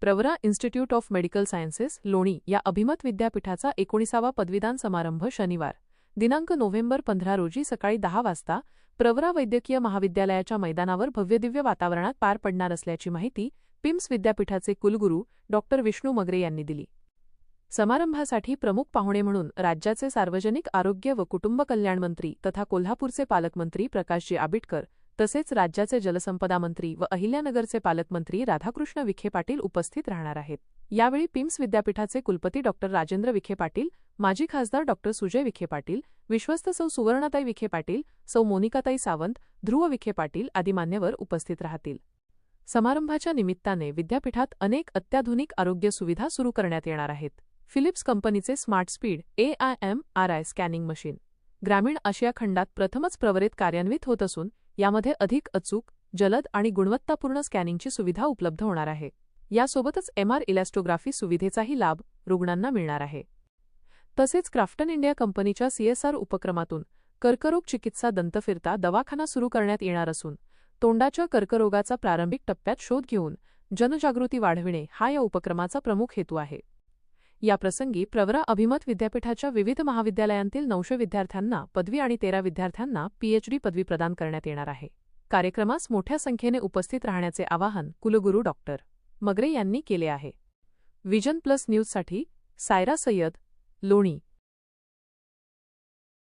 Pravara institute of medical sciences Loni या अभिमत विद्यापीठाचा एकोणीसावा पदवीदान समारंभ शनिवार दिनांक नोव्हेंबर पंधरा रोजी सकाळी दहा वाजता प्रवरा वैद्यकीय महाविद्यालयाच्या मैदानावर भव्यदिव्य वातावरणात पार पडणार असल्याची माहिती पिम्स विद्यापीठाचे कुलगुरू डॉ. विष्णू मगरे यांनी दिली. समारंभासाठी प्रमुख पाहुणे म्हणून राज्याचे सार्वजनिक आरोग्य व कुटुंब कल्याण मंत्री तथा कोल्हापूरचे पालकमंत्री प्रकाशजी आबिटकर तसेच राज्याचे जलसंपदा मंत्री व अहिल्यानगरचे पालकमंत्री राधाकृष्ण विखे पाटील उपस्थित राहणार आहेत. यावेळी पिम्स विद्यापीठाचे कुलपती डॉ. राजेंद्र विखे पाटील माजी खासदार डॉ. सुजय विखे पाटील विश्वस्त सौ सुवर्णाताई विखे पाटील सौ मोनिकाताई सावंत ध्रुव विखे पाटील आदी मान्यवर उपस्थित राहतील. समारंभाच्या निमित्ताने विद्यापीठात अनेक अत्याधुनिक आरोग्य सुविधा सुरू करण्यात येणार आहेत. फिलिप्स कंपनीचे smart speed A I M R I scanning machine. ग्रामीण आशिया खंडात प्रथमच प्रवरित कार्यान्वित होत असून यामध्ये अधिक अचूक जलद आणि गुणवत्तापूर्ण स्कॅनिंगची सुविधा उपलब्ध होणार आहे. यासोबतच एमआर इलॅस्टोग्राफी सुविधेचाही लाभ रुग्णांना मिळणार आहे. तसेच क्राफ्टन इंडिया कंपनीच्या सीएसआर उपक्रमातून कर्करोग चिकित्सा दंतफिरता दवाखाना सुरू करण्यात येणार असून तोंडाच्या कर्करोगाचा प्रारंभिक टप्प्यात शोध घेऊन जनजागृती वाढविणे हा या उपक्रमाचा प्रमुख हेतू आहे. याप्रसंगी प्रवरा अभिमत विद्यापीठाच्या विविध महाविद्यालयांतील नऊशे विद्यार्थ्यांना पदवी आणि तेरा विद्यार्थ्यांना पीएचडी पदवी प्रदान करण्यात येणार आहे. कार्यक्रमास मोठ्या संख्येने उपस्थित राहण्याचे आवाहन कुलगुरू डॉक्टर मगरे यांनी केले आहे. विजन प्लस न्यूजसाठी सायरा सय्यद लोणी.